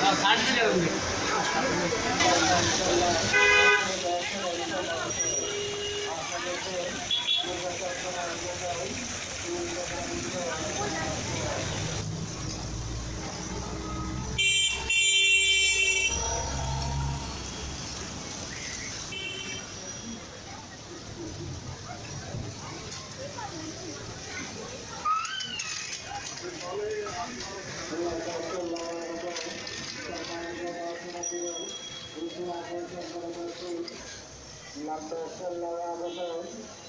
아, 반지려고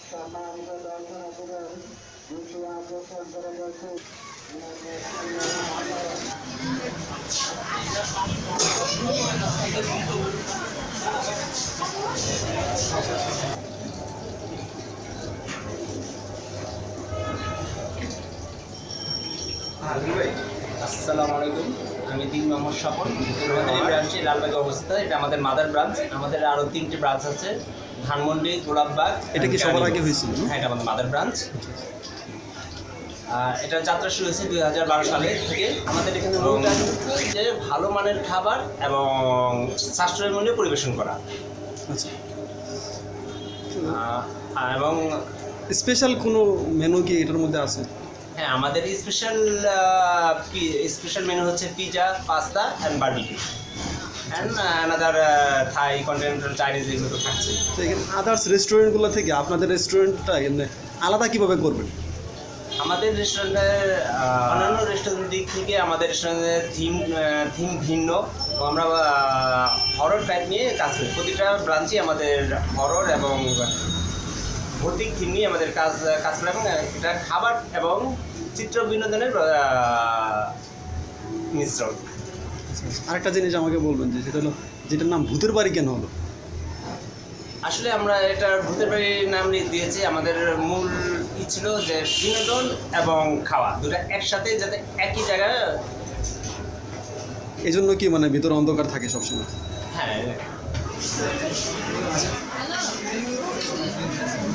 সম্মানিত দর্শনার্থীদের দৃষ্টি আকর্ষণ করে বলছি Ah, anyway. আসসালামু আলাইকুম। আমি দিন মোহাম্মদ স্বপন আমাদের এই ব্রাঞ্চে লালবাগে অবস্থা এটা আমাদের মাদার ব্রাঞ্চ আমাদের আরও তিনটি ব্রাঞ্চ আছে। ধানমন্ডি গোলাপবাগ এটা কি সবার আগে হয়েছিল, হ্যাঁ এটা আমাদের মাদার ব্রাঞ্চ এটা যাত্রা শুরু হয়েছে দুই হাজার বারো সালে থেকে। আমাদের এখানে যে ভালো মানের খাবার এবং সাশ্রয় মূল্যে পরিবেশন করা। আচ্ছা। এবং স্পেশাল কোনো মেনু কি এটার মধ্যে আছে? হ্যাঁ আমাদের স্পেশাল স্পেশাল মেনু হচ্ছে pizza pasta and barbecue and another Thai continental Chinese এগুলো তো থাকছে তো এখানে আদার্স রেস্টুরেন্টগুলো থেকে আপনাদের রেস্টুরেন্টটা এমনি আলাদা কীভাবে করবেন? আমাদের রেস্টুরেন্টের অন্যান্য রেস্টুরেন্টের দিক থেকে আমাদের রেস্টুরেন্টের থিম থিম ভিন্ন। আমরা হরর টাইপ নিয়ে কাজ করি। প্রতিটা ব্রাঞ্চই আমাদের হরর এবং ভৌতিক থিম নিয়ে আমাদের কাজ কাজ করে এবং এটা খাবার এবং চিত্র বিনোদনের মিশ্রণ। আরেকটা জিনিস আমাকে বলবেন যে সেটা হলো যেটার নাম ভূতের বাড়ি কেন হলো? আসলে আমরা এটা ভূতের বাড়ির নাম দিয়েছি আমাদের মূল ই ছিল যে বিনোদন এবং খাওয়া দুটো একসাথে যাতে একই জায়গায় এই জন্য কি মানে ভিতরে অন্ধকার থাকে সবসময়? হ্যাঁ।